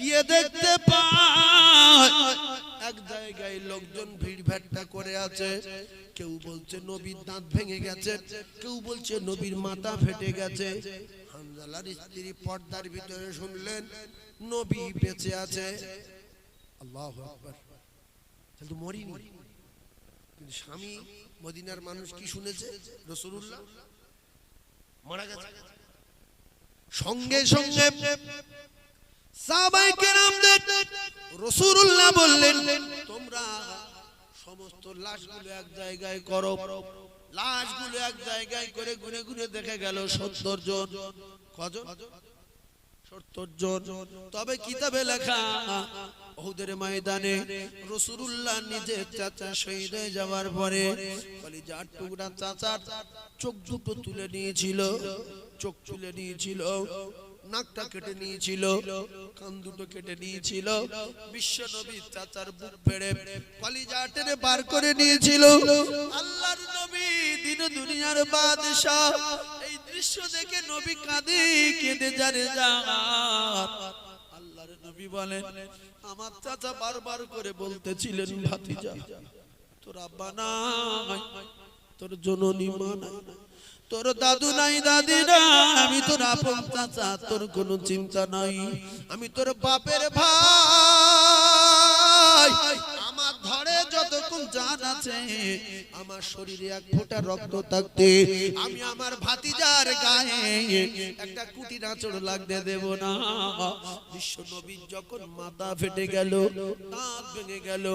গিয়ে দেখতে পায়। এক জায়গায় লোকজন ভিড় ভাট্টা করে আছে। কেউ বলছে নবীর দাঁত ভেঙে গেছে। কেউ বলছে নবীর মাথা ফেটে গেছে। হামজালার স্ত্রী পর্দার ভিতরে শুনলেন, নবী বেঁচে আছে। আল্লাহ আকবার। তাহলে তো মরিনি। কিন্তু স্বামী মদিনার মানুষ কি শুনেছে? রসুল্লাহ মারা গেছে। সঙ্গে সঙ্গে রাসূলুল্লাহ বললেন, তোমরা সমস্ত লাশগুলো এক জায়গায় করো। লাশগুলো এক জায়গায় করে দেখে গেল 70 জন। কজন? 70 জন। তবে কিতাবে লেখা, ওহুদের ময়দানে রাসূলুল্লাহ নিজে চাচা শহীদ হয়ে যাওয়ার পরে কলিজার টুকরা চাচার চোখ দুটো তুলে নিয়েছিল, চোখ তুলে নিয়েছিল। নাকটা কেটে নিয়েছিল, কান দুটো কেটে নিয়েছিল, বিশ্ব নবী চাচার বুক ফেড়ে কলিজা টেনে বার করে নিয়েছিল। আল্লাহর নবী দিন দুনিয়ার বাদশাহ, এই দৃশ্য দেখে নবী কাঁদে, কেঁদে জানে যা। আল্লাহর নবী বলেন, আমার চাচা বারবার করে বলতেছিলেন, ভাতিজা, তোর আব্বা নাই, তোর জননী মা নাই তোর দাদু নাই দাদি না আমি তোর আপন চাচা, তোর কোনো চিন্তা নাই। আমি তোর বাপের ভাই। আমার শরীরে এক ফোঁটা রক্ত থাকতে আমি আমার ভাতিজার গায়ে একটা কুটি নাচড় লাগতে দেব না। বিশ্ব নবী যখন মাথা ফেটে গেল, দাঁত ভেঙে গেল,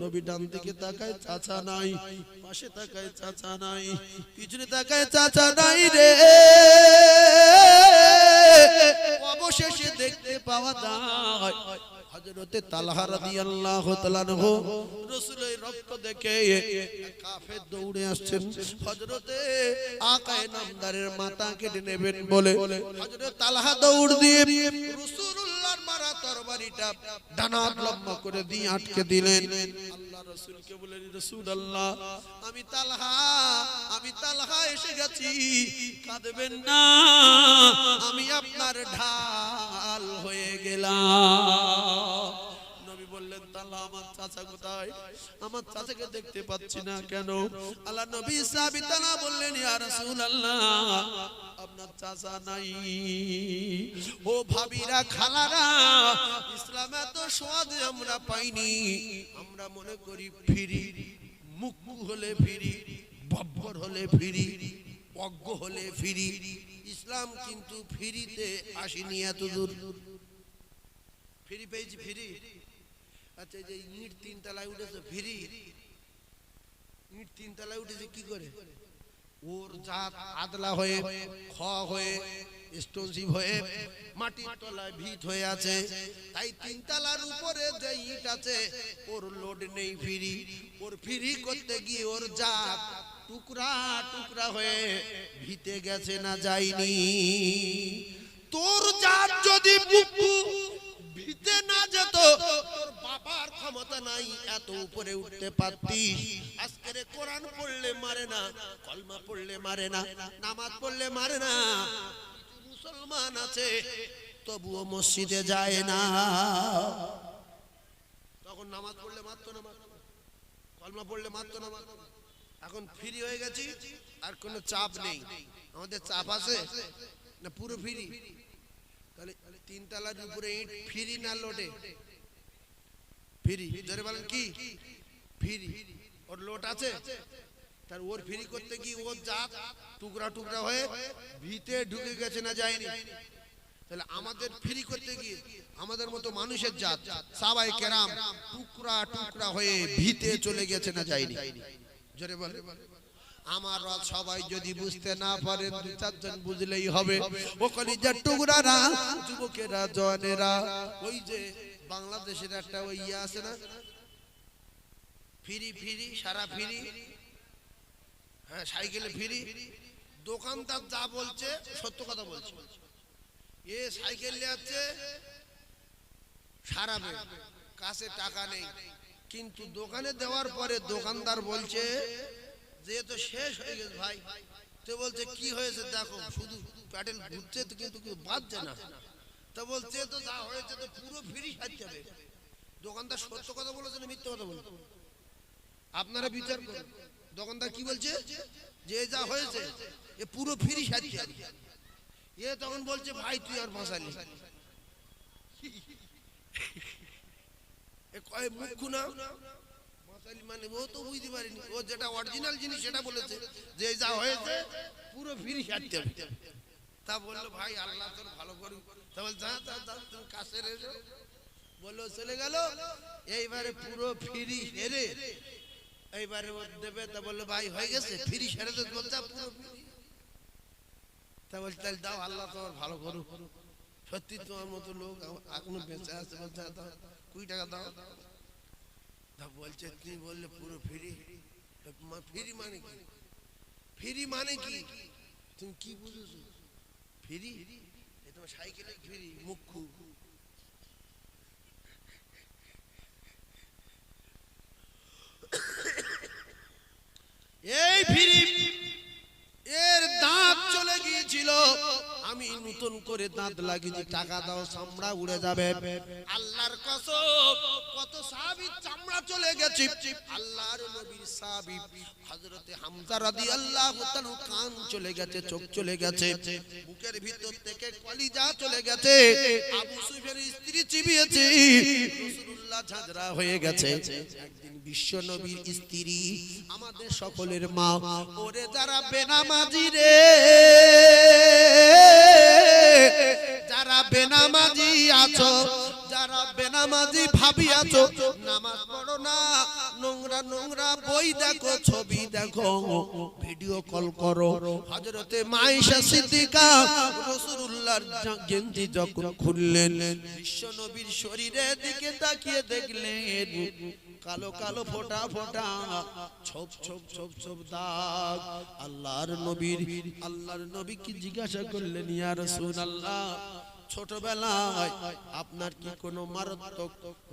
নবী ডান দিকে তাকায়, চাচা নাই, পাশে তাকায়, চাচা নাই, পিছনে তাকায়, চাচা নাই রে। অবশেষে দেখতে পাওয়া যায় হযরতে তালহা রাদিয়াল্লাহু তাআলা নহু রাসূলের রক্ত দেখে কাফের দৌড়ে আসছেন। হযরতে আকায়ে নামদারের মাথা কেটে নেবেন বলে হযরত তালহা দৌড় দিয়ে রাসূলুল্লাহর মারা তরবারিটা ডানাত লম্বা করে দিয়ে আটকে দিলেন। রাসূলকে বলেন রাসূলুল্লাহ, আমি তালহা আমি তালহা এসে গেছি। কাঁদবেন না, আমি আপনার ঢাল হয়ে গেলাম। বললেন তাল্লাহ আমার চাচা কোথায়? আমার চাচাকে দেখতে পাচ্ছি না কেন? আল্লাহ নবী সাহাবী তালা বললেন, ইয়া রাসূলুল্লাহ, আপনার চাচা নাই। ও ভাবিরা, খালারা, ইসলামে তো স্বাদ আমরা পাইনি। আমরা মনে করি ফিরি মুক্কু হলে ফিরি, বব্বর হলে ফিরি, অজ্ঞ হলে ফিরি। ইসলাম কিন্তু ফিরিতে আসেনি এত দূর ফিরি পেয়েছি, ফিরি। আচ্ছা যে ইট তিন তলায় উঠেছে ফিরি ইট তিন তলায় উঠেছে কি করে? ওর জাত আদলা হয়ে, খ হয়ে, স্টোনশিপ হয়ে, মাটির তলায় ভিত হয়ে আছে। তাই তিন তলার উপরে যে ইট আছে, ওর লোড নেই ফিরি। ওর ফিরি করতে গিয়ে ওর জাত টুকরা টুকরা হয়ে ভিতে গেছে না যায়নি। তোর জাত যদি বুকু ভিতে না যেত ক্ষমতা নাই, এত উপরে উঠতে পারতিস। আজকের কোরআন পড়লে মারে না, কলমা পড়লে মারে না, নামাজ পড়লে মারে না। মুসলমান আছে, তবুও মসজিদে যায় না। তখন নামাজ পড়লে মারতো না, কলমা পড়লে মারতো না। এখন ফ্রি হয়ে গেছি, আর কোনো চাপ নেই। আমাদের চাপ আছে? না পুরো ফ্রি তাহলে তিন তলার উপরে ইট ফ্রি না লোডে ফ্রি। জোরে বলেন কি? ফ্রি। ওর লোট আছে। তার ওর ফ্রি করতে কি ওর জাত টুকরা টুকরা হয়ে ভিতে ঢুকে গেছে না যায়নি। তাহলে আমাদের ফ্রি করতে গিয়ে আমাদের মতো মানুষের জাত, সাবাই কেরাম, টুকরা টুকরা হয়ে ভিতে চলে গেছে না যায়নি। জোরে বলে আমার রথ সবাই যদি বুঝতে না পারে, দু চারজন বুঝলেই হবে। ও কলিজার টুকরারা, যুবকেরা, জওয়ানেরা, ওই যে বাংলাদেশের একটা ওই ইয়ে আছে না? ফিরি ফিরি, সারা ফিরি। হ্যাঁ সাইকেলে ফিরি। দোকানদার যা বলছে, সত্য কথা বলছে। এ সাইকেল যাচ্ছে সারাবে কাছে টাকা নেই। কিন্তু দোকানে দেওয়ার পরে দোকানদার বলছে যে তো শেষ হয়ে গেছে ভাই, তো বলছে, কি হয়েছে? দেখো, শুধু প্যাডেল ঘুরছে কিন্তু বাজছে না। তা বলছে, তো যা হয়েছে, তো পুরো ফ্রি হবে। দোকানদার সত্য কথা বলেছে না কথা বলেছে? আপনারা বিচার করুন। দোকানদার কি বলছে? যে যা হয়েছে, এ পুরো ফ্রি সাজতে হবে। এ তখন বলছে, ভাই, তুই আর ফাঁসালি কয় মুখ না? মানে ও তো বুঝতে পারিনি। ও যেটা অরিজিনাল জিনিস সেটা বলেছে, যে যা হয়েছে, পুরো ফ্রি তা বলল, ভাই, আল্লাহ তোর ভালো করুক। তোমার ভালো করুক। সত্যি তোমার মতো লোক এখনও বেঁচে আছে। বলছে "হ্যাঁ, কুড়ি টাকা দাও। তা বলছে তুমি বললে পুরো ফ্রি? ফ্রি মানে কি? ফ্রি মানে কি? তুমি কি বুঝেছ? ফ্রি? এ সাইকেলে ঘিরি মুখ্যু এই ফিরি এর দাঁত চলে গিয়েছিল। আমি নতুন করে দাঁত লাগিয়েছি টাকা দাও, চামড়া উড়ে যাবে। আল্লাহর কসম, কত সাহাবীর চামড়া চলে গেছে। আল্লাহর নবীর সাহাবী হযরতে হামজা রাদিয়াল্লাহু তাআলা কান চলে গেছে, চোখ চলে গেছে। বুকের ভিতর থেকে কলিজা চলে গেছে। আবু সুফিয়ানের স্ত্রী চিবিয়েছে। রাসূলুল্লাহ ঝাঁঝরা হয়ে গেছে। একদিন বিশ্ব নবীর স্ত্রী আমাদের সকলের মা, ওরে যারা বেনামাজি রে। যারা বেনামাজি আছো, যারা বেনামাজি ভাবি আছো, নামাজ পড়ো না, নোংরা নোংরা বই দেখো, ছবি দেখো, ভিডিও কল করো। হযরতে মাইশা সিদ্দিকা রাসূলুল্লাহর গেঞ্জি যখন খুললেন বিশ্ব নবীর শরীরের দিকে তাকিয়ে দেখলেন কালো কালো ফোটা ফোটা, ছোপ ছোপ ছোপ ছোপ দাগ। আল্লাহর নবীর, আল্লাহর নবী কি জিজ্ঞাসা করলেন, ইয়া রাসূলুল্লাহ, ছোটবেলায় আপনার কি কোনো মারাত্মক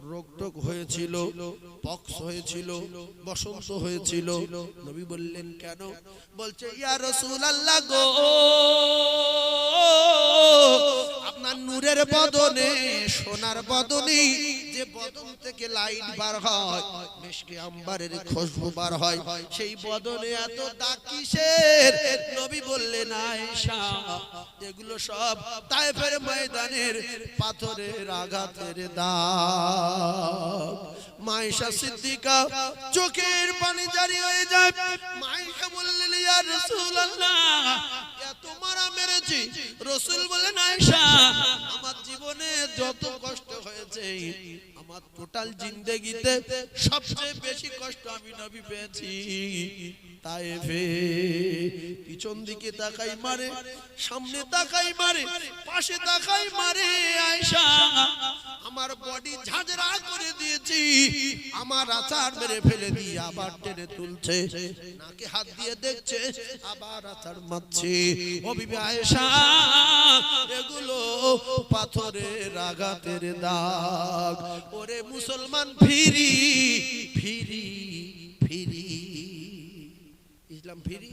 রোগ টোগ হয়েছিল, পক্স হয়েছিল, বসন্ত হয়েছিল? নবী বললেন, কেন? বলছে, ইয়া রাসূলুল্লাহ গো আপনার নূরের বদনে, সোনার বদনে যে বদন থেকে লাইট বার হয় মেশকে আম্বারের খুশবু বার হয়, সেই বদনে এত দাগ কিসের? নবী বললেন, আয়েশা, এগুলো সব তায়েফের ময়দানের পাথরের আঘাতের দাগ। মায়েশা সিদ্দিকা চোখের পানি জারি হয়ে যায়। মায়েশা বললেন, ইয়া রাসূলুল্লাহ মেরেছি রসুল বলেন আয়সা আমার জীবনে যত কষ্ট হয়েছে আমার টোটাল জিন্দেগিতে সবচেয়ে বেশি কষ্ট আমি নবী পেয়েছি। তাই তাইফে, পিছন দিকে তাকাই মারে, সামনে তাকাই মারে, পাশে তাকাই মারে আয়েশা। আমার বডি ঝাঁঝরা করে দিয়েছি, আমার আচার মেরে ফেলে দিয়ে আবার টেনে তুলছে। নাকে হাত দিয়ে দেখছে, আবার আচার মারছে। ও আয়েশা, এগুলো পাথরের আঘাতের দাগ। ওরে মুসলমান, ফিরি ফিরি ফিরি। ইসলাম ফিরি?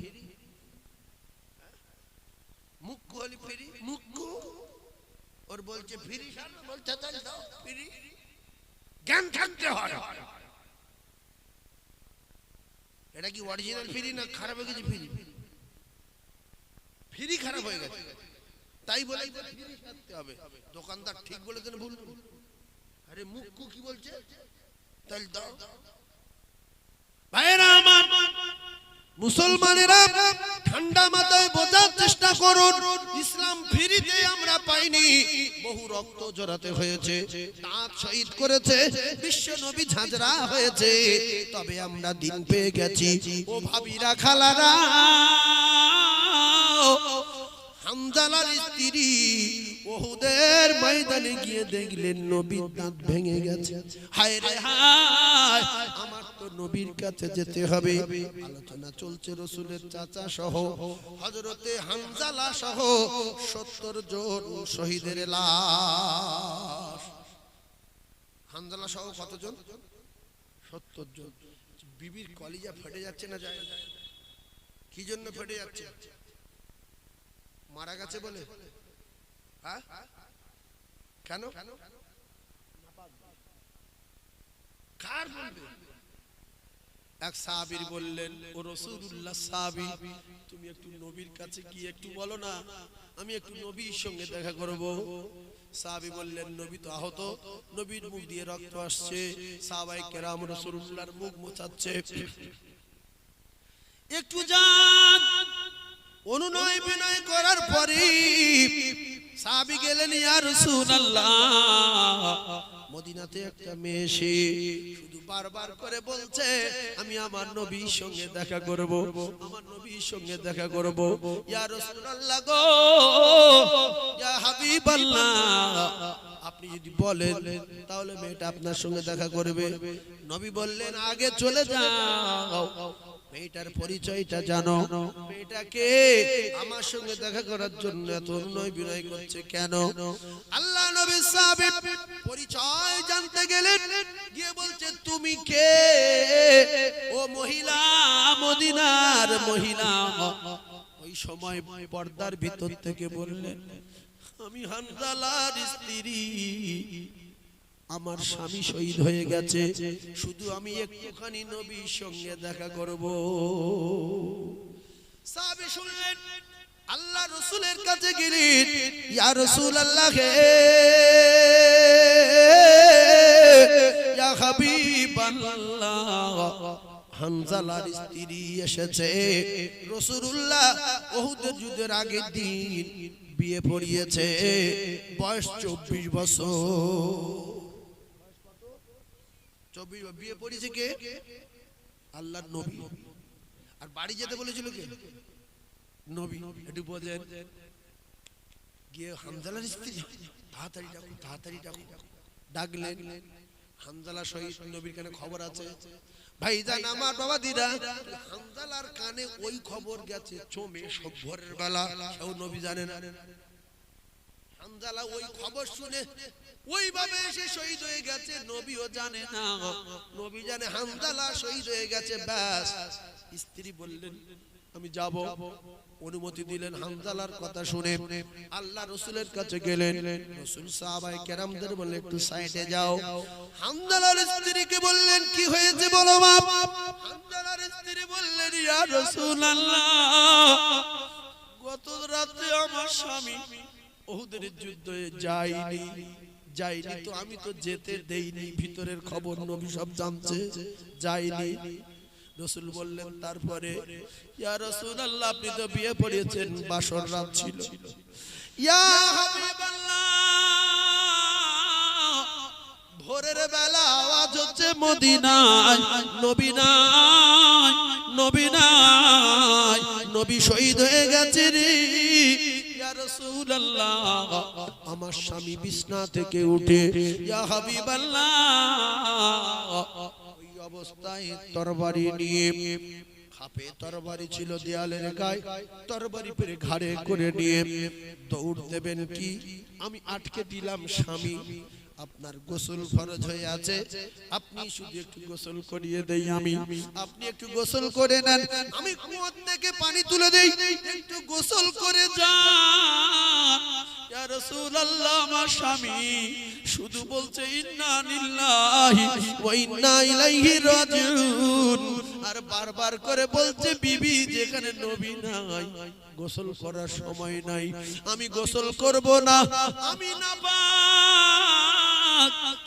এটা কি অরিজিনাল ফিরি না খারাপ হয়ে গেছে ফিরি? খারাপ হয়ে গেছে। তাই বলে দোকানদার ঠিক বলেছেন ভুল? আরে মুক্কু কি বলছে? তাহলে দাও। ভাইরা আমার মুসলমানেরা ঠান্ডা মাথায় বোঝার চেষ্টা করুন, ইসলাম ফিরিতে আমরা পাইনি। বহু রক্ত জড়াতে হয়েছে, দাঁত শহীদ করেছে, বিশ্ব নবী ঝাঁঝরা হয়েছে, তবে আমরা দিন পেয়ে গেছি। ও ভাবিরা খালারা হামজালার স্ত্রী ওহুদের ময়দানে গিয়ে দেখলেন নবীর দাঁত ভেঙে গেছে। হায় রে হায়, আমার তো নবীর কাছে যেতে হবে। আলোচনা চলছে রসুলের চাচা সহ হজরতে হামজালা সহ সত্তর জন শহীদের লাশ। হামজালা সহ কতজন? সত্তর জন। বিবির কলিজা ফেটে যাচ্ছে না যায়? কি জন্য ফেটে যাচ্ছে? মারা গেছে বলে? হ্যাঁ? কেন? কার বলবে? এক সাহাবীর বললেন ও রসুল্লাহ সাহাবী তুমি একটু নবীর কাছে গিয়ে একটু বলো না আমি একটু নবীর সঙ্গে দেখা করব। সাহাবী বললেন নবী তো আহত নবীর মুখ দিয়ে রক্ত আসছে সাহাবাই কেরাম রসুল্লাহর মুখ মোছাচ্ছে। একটু যান অনুনয় বিনয় করার পরে সাহাবী গেলেন, ইয়া রাসূলুল্লাহ, মদিনাতে একটা মেয়ে এসে শুধু বারবার করে বলছে, আমি আমার নবীর সঙ্গে দেখা করব, আমার নবীর সঙ্গে দেখা করব। ইয়া রাসূলুল্লাহ গো, ইয়া হাবিবাল্লাহ, আপনি যদি বলেন, তাহলে মেয়েটা আপনার সঙ্গে দেখা করবে। নবী বললেন, আগে চলে যাও মেয়েটার পরিচয়টা জানো। মেয়েটাকে আমার সঙ্গে দেখা করার জন্য এত অনুনয় বিনয় করছে কেন? আল্লাহ নবী সাহেব পরিচয় জানতে গেলেন, গিয়ে বলছে, তুমি কে? ও মহিলা মদিনার মহিলা। ওই সময় পর্দার ভিতর থেকে বললেন, আমি হানজালার স্ত্রী। আমার স্বামী শহীদ হয়ে গেছে। শুধু আমি একটুখানি নবীর সঙ্গে দেখা করব। সাহাবী শুনলেন আল্লাহ রসুলের কাছে গেলেন। ইয়া রসুল আল্লাহ হে ইয়া হাবিবাল্লাহ হানজালার স্ত্রী এসেছে। রসুল্লাহ ওহুদের যুদ্ধের আগের দিন বিয়ে পড়িয়েছে। বয়স চব্বিশ বছর। বিয়ে পড়িয়েছে কে? আল্লাহর নবী। আর বাড়ি যেতে বলেছিল কে? নবী। একটু বোঝেন গিয়ে হামজালার স্ত্রী, তাড়াতাড়ি ডাকুন তাড়াতাড়ি ডাকুন ডাকলেন। হামজালা শহীদ নবীর কানে খবর আছে। ভাইজান আমার বাবা দিদা, হামজালার কানে ওই খবর গেছে, চমে সব ভোরের বেলা। কেউ নবী জানে না। হামজালা ওই খবর শুনে ওইভাবে এসে শহীদ হয়ে গেছে, নবীও জানে না। নবী জানে হামজালা শহীদ হয়ে গেছে, ব্যাস। স্ত্রী বললেন, আমি যাব। অনুমতি দিলেন হামদালার কথা শুনে। আল্লাহ রসুলের কাছে গেলেন। রসুল সাহাবাই কেরামদের বললেন, একটু সাইডে যাও। হামজালার স্ত্রীকে বললেন, কি হয়েছে বলো বাপ? হামজালার স্ত্রী বললেন, ইয়া রাসূলুল্লাহ, গত রাতে আমার স্বামী ওহুদের যুদ্ধে যায়নি। যায়নি তো, আমি তো যেতে দেইনি। ভিতরের খবর নবী সব জানছে যায়নি রসুল বললেন, তারপরে? ইয়া রাসূলুল্লাহ, আপনি তো বিয়ে পড়িয়েছেন বাসর রাত ছিল। ইয়া হাবিবাল্লাহ, ভোরের বেলা আওয়াজ হচ্ছে মদিনায় নবী নাই। নবী শহীদ হয়ে গেছে রে। আমার স্বামী বিছনা থেকে উঠে ওই অবস্থায় তরবারি নিয়ে, খাপে তরবারি ছিল দেয়ালের গায়ে, তরবারি পেরে ঘাড়ে করে নিয়ে, দৌড় দেবেন কি? আমি আটকে দিলাম স্বামী। আপনার গোসল ফরজ হয়ে আছে। আপনি শুধু একটু গোসল করিয়ে দেই আমি। আপনি একটু গোসল করে নেন। আমি কুয়োর থেকে পানি তুলে দেই। একটু গোসল করে যান আমার স্বামী শুধু বলছে, ইন্না লিল্লাহি ওয়া ইন্না ইলাইহি রাজিউন। বারবার করে বলছে, বিবি, যেখানে নবী নাই, গোসল করার সময় নাই। আমি গোসল করব না। আমি না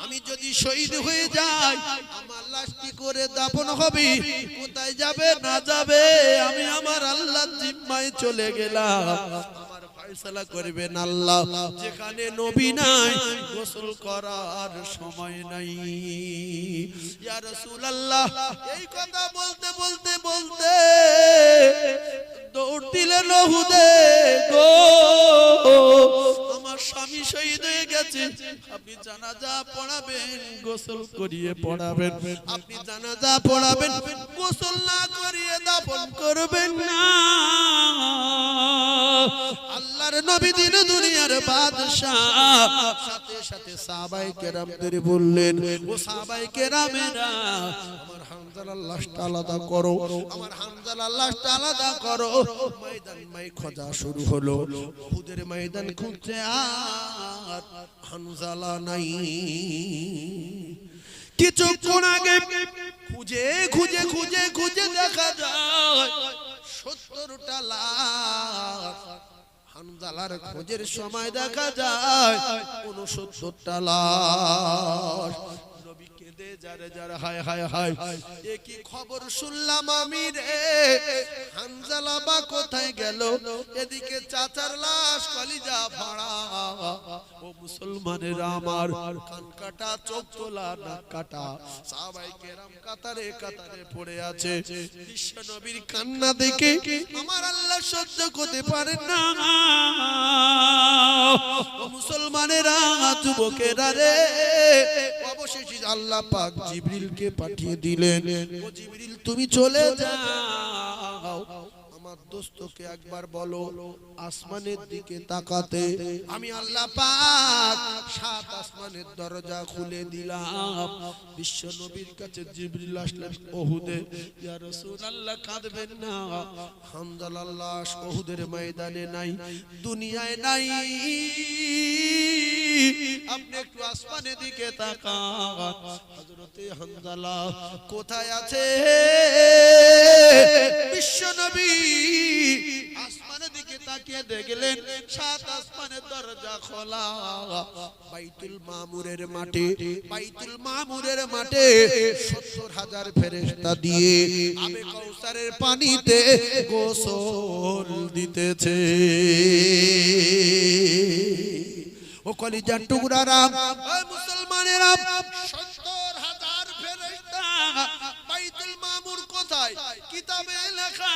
আমি যদি শহীদ হয়ে যাই, আমার লাশ কি করে দাফন হবে। কোথায় যাবে না যাবে? আমি আমার আল্লাহ জিম্মায় চলে গেলাম। ফয়সালা করবেন আল্লাহ। যেখানে নবী নাই, গোসল করার সময় নাই। ইয়া রাসূলুল্লাহ, এই কথা বলতে বলতে বলতে দৌড় দিলেন হুদে গো স্বামী শহীদ হয়ে গেছে। আপনি জানাজা পড়াবেন, গোসল করিয়ে পড়াবেন। আপনি জানাজা পড়াবেন, গোসল না করিয়ে দাফন করবেন না। আল্লাহর নবী দিন দুনিয়ার বাদশাহ। সাথে সাথে সাহাবাই কেরামদের বললেন, ও সাহাবাই কেরামেরা, আমার হামজালার লাশটা আলাদা করো, আমার হামজালার লাশটা আলাদা করো। ময়দান মাই খোঁজা শুরু হলো। উহুদের ময়দান খুঁজছে আর হামজালা নাই। কিছুক্ষণ আগে খুঁজে খুঁজে খুঁজে খুঁজে দেখা যায় সত্তরটা লাশ হানজালার খোঁজের সময় দেখা যায় উনসত্তরটা লাশ খবর শুনলাম আমি রে? হানজালা বা কোথায় গেল? এদিকে চাচার লাশ কলিজা মুসলমানের আমার, কান কাটা, চোখ কাটা। সাহাবাই কেরাম পড়ে আছে। বিশ্ব কান্না দেখে আমার আল্লাহ সহ্য করতে পারেন না। মুসলমানেরা, যুবকেরা রে অবশেষে আল্লাহ পাক জিবরিলকে পাঠিয়ে দিলেন। ও জিবরিল তুমি চলে যাও। একবার বলো, আসমানের দিকে তাকাতে। আমি আল্লাহ পাক সাত আসমানের দরজা খুলে দিলাম। বিশ্ব নবীর কাছে জিবরিল ওহুদে, ইয়া কাঁদবেন না। ওহুদের ময়দানে নাই, দুনিয়ায় নাই। আপনি একটু আসমানের দিকে তাকান। হযরতে হামদালা, কোথায় আছে? বিশ্ব নবী দরজা খোলা। বাইতুল মাঠে মাঠে সত্তর হাজার দিয়ে পানিতে গোসল দিতেছে। ও কলিজার রাম মুসলমানেরা, সত্তর হাজার ফেরেশতা, বাইতুল মামুর কোথায়? কিতাবে লেখা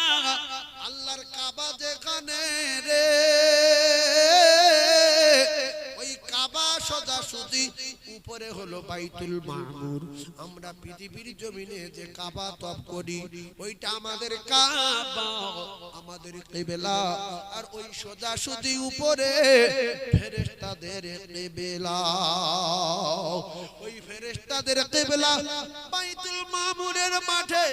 আল্লাহর কাবা যেখানে রে? উপরে হলো বাইতুল মামুর। আমরা পৃথিবীর জমিনে যে কাবা তপ করি, ওইটা আমাদের কাবা, আমাদের কিবলা। আর ওই সোজা সোজাসুজি উপরে ফেরেশতাদের কিবলা। ওই ফেরেশতাদের কিবলা বাইতুল মামুরের মাঠে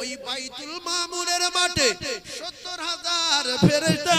ওই বাইতুল মামুরের মাঠে সত্তর হাজার ফেরেশতা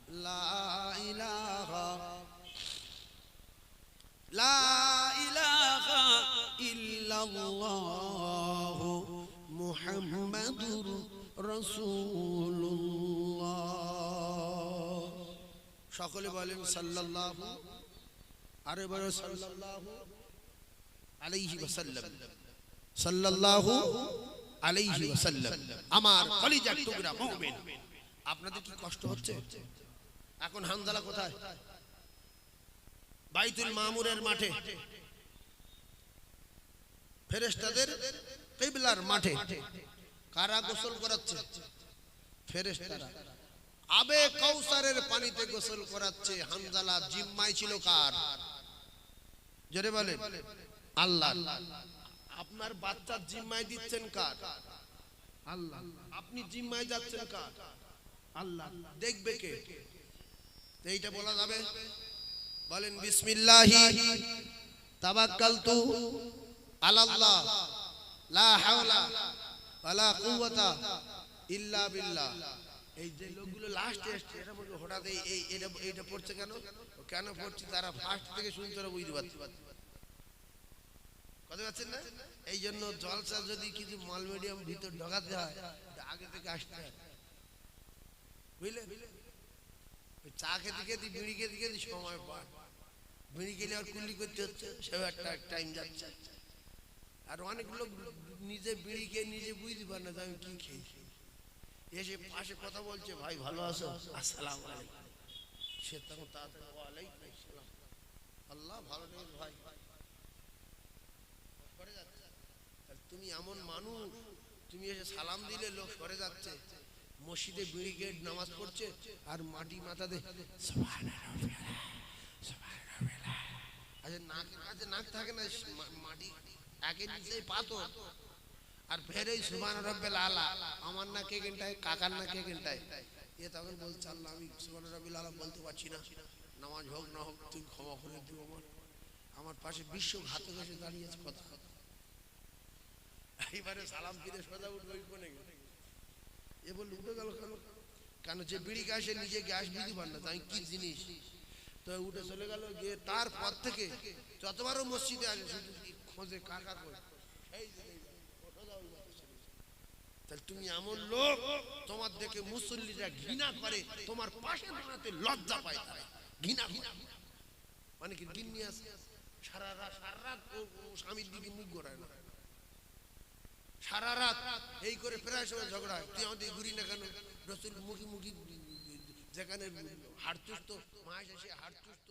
লা সকলে বলেন সাল্লাল্লাহু, আরে বলো সাল্লাল্লাহু আলাইহি ওয়াসাল্লাম। আলাইহি আমার আপনাদের কি কষ্ট হচ্ছে? এখন হামজালা কোথায়? বাইতুল মামুরের মাঠে। ফেরেশতাদের কিবলার মাঠে। কারা গোসল করাচ্ছে? ফেরেশতারা। আবে কৌসারের পানিতে গোসল করাচ্ছে। হামজালা জিম্মাই ছিল কার? জোরে বলে আল্লাহ। আপনার বাচ্চার জিম্মায় দিচ্ছেন কার? আল্লাহ। আপনি জিম্মায় যাচ্ছেন কার? আল্লাহ। দেখবে কে? এইটা বলা যাবে? বলেন, বিসমিল্লাহি তাবাক্কালতু আলাল্লাহ, লা হাওলা ওয়ালা কুওয়াতা ইল্লা বিল্লাহ। এই যে লোকগুলো লাস্টে আসছে, এরা বলবে, হঠাৎ এই এই, এটা, এইটা পড়ছে কেন? কেন পড়ছে? তারা ফার্স্ট থেকে শুনতে ওরা বুঝতে পারছে। কথা পাচ্ছেন না? এই জন্য জলসা যদি কিছু মাল মিডিয়াম ভিতর ঢোকাতে হয় আগে থেকে আসতে হয় বুঝলে ওই চা খেতে খেতে, বিড়ি খেতে খেতে সময় বিড়ি খেলে আর করতে হচ্ছে, সেও একটা টাইম যাচ্ছে। আর অনেক লোক নিজে বিড়ি খেয়ে নিজে বুঝতে না আমি কি এসে পাশে কথা বলছে, ভাই, ভালো আছো? আসসালাম সে তখন তাড়াতাড়ি আল্লাহ, ভালো নেই ভাই। তুমি এমন মানুষ, তুমি এসে সালাম দিলে লোক সরে যাচ্ছে। মসজিদে বিড়ি গেট নামাজ পড়ছে আর মাটি মাথাতে আচ্ছা নাকের কাছে নাক থাকে না মাটি একের নিচে পাথর। আর ফেরে সুমান রব্বেল আলা আমার না কে কাকার না কে এ তখন বলছে আল্লাহ আমি সুমান রব্বেল আলা বলতে পারছি না। নামাজ হোক না হোক তুই ক্ষমা করে দিও আমার। আমার পাশে বিশ্ব ঘাতক এসে দাঁড়িয়ে আছে কথা। এইবারে সালাম ফিরে সোজা উঠবে কোনে গেলে। এ বলল, উঠে গেল কেন? কেন যে বিড়ি নিজে গ্যাস বিধি পান না তাই কি জিনিস? তো উঠে চলে গেল, গিয়ে থেকে যতবারও মসজিদে আসে, শুধু খোঁজে কাকা যাও। তাহলে তুমি এমন লোক, তোমার দেখে মুসল্লিরা ঘৃণা করে, তোমার পাশে দাঁড়াতে লজ্জা পায় ঘৃণা ঘৃণা মানে কি সারা রাত সারা রাত স্বামীর দিকে মুখ গড়ায় না। সারা রাত এই করে প্রায় সময় ঝগড়া হয়। তুই আমাদের ঘুরি না কেন? রসুল মুখি মুখি যেখানে হাড় চুস্ত মাস এসে হাড় চুস্ত